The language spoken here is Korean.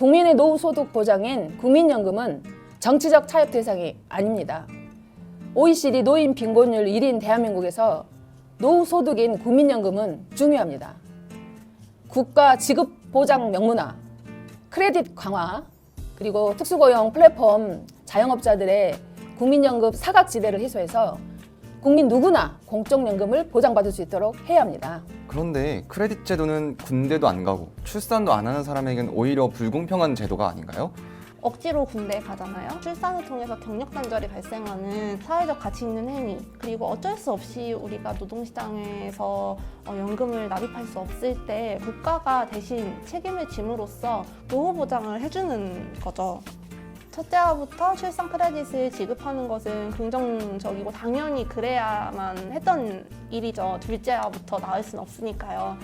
국민의 노후 소득 보장인 국민연금은 정치적 타협 대상이 아닙니다. OECD 노인 빈곤율 1인 대한민국에서 노후 소득인 국민연금은 중요합니다. 국가 지급 보장 명문화, 크레딧 강화, 그리고 특수고용 플랫폼 자영업자들의 국민연금 사각지대를 해소해서 국민 누구나 공적연금을 보장받을 수 있도록 해야 합니다. 그런데 크레딧 제도는 군대도 안 가고 출산도 안 하는 사람에겐 오히려 불공평한 제도가 아닌가요? 억지로 군대에 가잖아요. 출산을 통해서 경력 단절이 발생하는 사회적 가치 있는 행위 그리고 어쩔 수 없이 우리가 노동시장에서 어, 연금을 납입할 수 없을 때 국가가 대신 책임을 짐으로써 노후 보장을 해주는 거죠. 첫째화부터 출산 크레딧을 지급하는 것은 긍정적이고 당연히 그래야만 했던 일이죠. 둘째화부터 나을 수는 없으니까요.